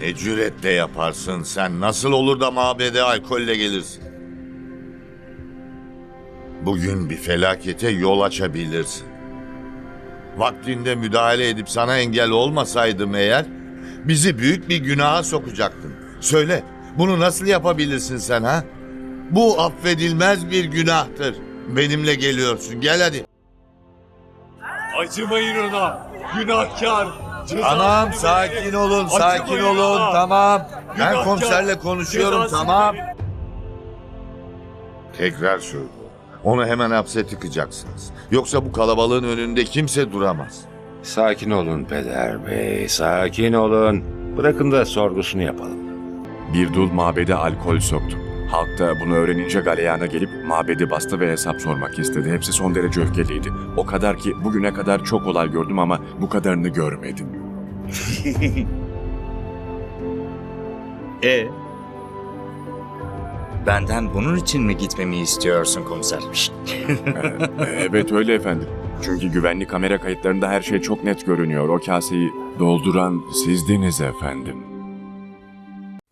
Ne cüretle yaparsın sen? Nasıl olur da mabede alkolle gelirsin? Bugün bir felakete yol açabilirsin. Vaktinde müdahale edip sana engel olmasaydım eğer, bizi büyük bir günaha sokacaktın. Söyle, bunu nasıl yapabilirsin sen ha? Bu affedilmez bir günahtır. Benimle geliyorsun, gel hadi. Acımayın ona. Günahkar. Tamam, sakin olun, sakin olun, tamam. Ben komiserle konuşuyorum, tamam. Tekrar söylüyorum. Onu hemen hapse tıkacaksınız. Yoksa bu kalabalığın önünde kimse duramaz. Sakin olun Peder Bey, sakin olun. Bırakın da sorgusunu yapalım. Bir dul mabede alkol soktu. Halk da bunu öğrenince galeyana gelip mabedi bastı ve hesap sormak istedi. Hepsi son derece öfkeliydi. O kadar ki bugüne kadar çok olay gördüm ama bu kadarını görmedim. E Benden bunun için mi gitmemi istiyorsun komiser? Evet öyle efendim. Çünkü güvenlik kamera kayıtlarında her şey çok net görünüyor. O kaseyi dolduran sizdiniz efendim.